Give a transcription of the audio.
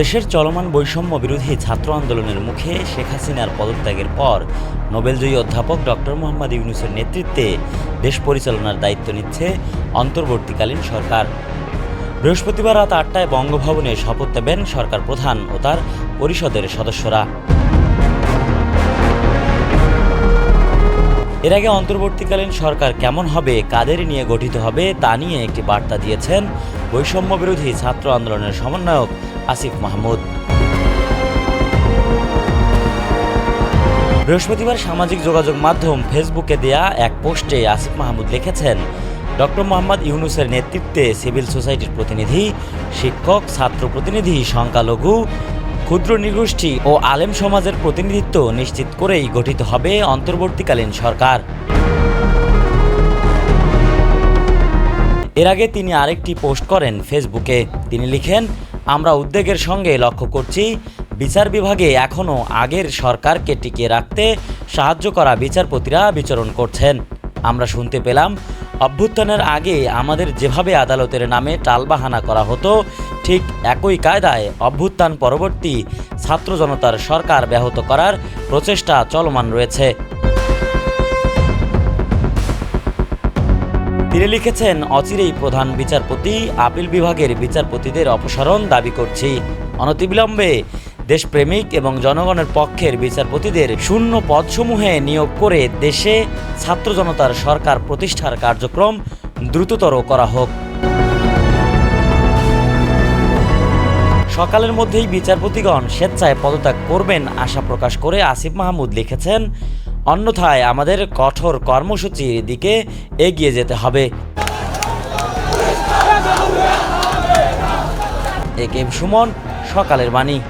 দেশের চলমান বৈষম্য বিরোধী ছাত্র আন্দোলনের মুখে শেখ হাসিনার পদত্যাগের পর নোবেলজয়ী অধ্যাপক ডক্টর মোহাম্মদ ইউনুসের নেতৃত্বে দেশ পরিচালনার দায়িত্ব নিচ্ছে অন্তর্বর্তীকালীন সরকার। বৃহস্পতিবার রাত আটটায় বঙ্গভবনে শপথ নেবেন সরকার প্রধান ও তার পরিষদের সদস্যরা। এর আগে অন্তর্বর্তীকালীন সরকার কেমন হবে, কাদের নিয়ে গঠিত হবে, তা নিয়ে একটি বার্তা দিয়েছেন বৈষম্য বিরোধী ছাত্র আন্দোলনের সমন্বয়ক আসিফ মাহমুদ। বৃহস্পতিবার সামাজিক যোগাযোগ মাধ্যম ফেসবুকে দেয়া এক পোস্টে আসিফ মাহমুদ লিখেছেন, ডক্টর মোহাম্মদ ইউনুসের নেতৃত্বে সিভিল সোসাইটির প্রতিনিধি, শিক্ষক, ছাত্র প্রতিনিধি, সংখ্যালঘু, ক্ষুদ্র নৃগোষ্ঠী ও আলেম সমাজের প্রতিনিধিত্ব নিশ্চিত করেই গঠিত হবে অন্তর্বর্তীকালীন সরকার। এর আগে তিনি আরেকটি পোস্ট করেন ফেসবুকে। তিনি লিখেন আমরা উদ্বেগের সঙ্গে লক্ষ্য করছি, বিচার বিভাগে এখনও আগের সরকারকে টিকিয়ে রাখতে সাহায্য করা বিচারপতিরা বিচরণ করছেন। আমরা শুনতে পেলাম, অভ্যুত্থানের আগে আমাদের যেভাবে আদালতের নামে টালবাহানা করা হতো, ঠিক একই কায়দায় অভ্যুত্থান পরবর্তী ছাত্র জনতার সরকার ব্যাহত করার প্রচেষ্টা চলমান রয়েছে। তিনি লিখেছেন অচিরেই প্রধান বিচারপতি, আপিল বিভাগের বিচারপতিদের অপসারণ দাবি করছি। অনতিবিলম্বে দেশপ্রেমিক এবং জনগণের পক্ষের বিচারপতিদের শূন্য পদসমূহে নিয়োগ করে দেশে ছাত্র জনতার সরকার প্রতিষ্ঠার কার্যক্রম দ্রুততর করা হোক। সকালের মধ্যেই বিচারপতিগণ স্বেচ্ছায় পদত্যাগ করবেন আশা প্রকাশ করে আসিফ মাহমুদ লিখেছেন অন্যথায় আমাদের কঠোর কর্মসূচির দিকে এগিয়ে যেতে হবে। এ সুমন সকালের বাণী।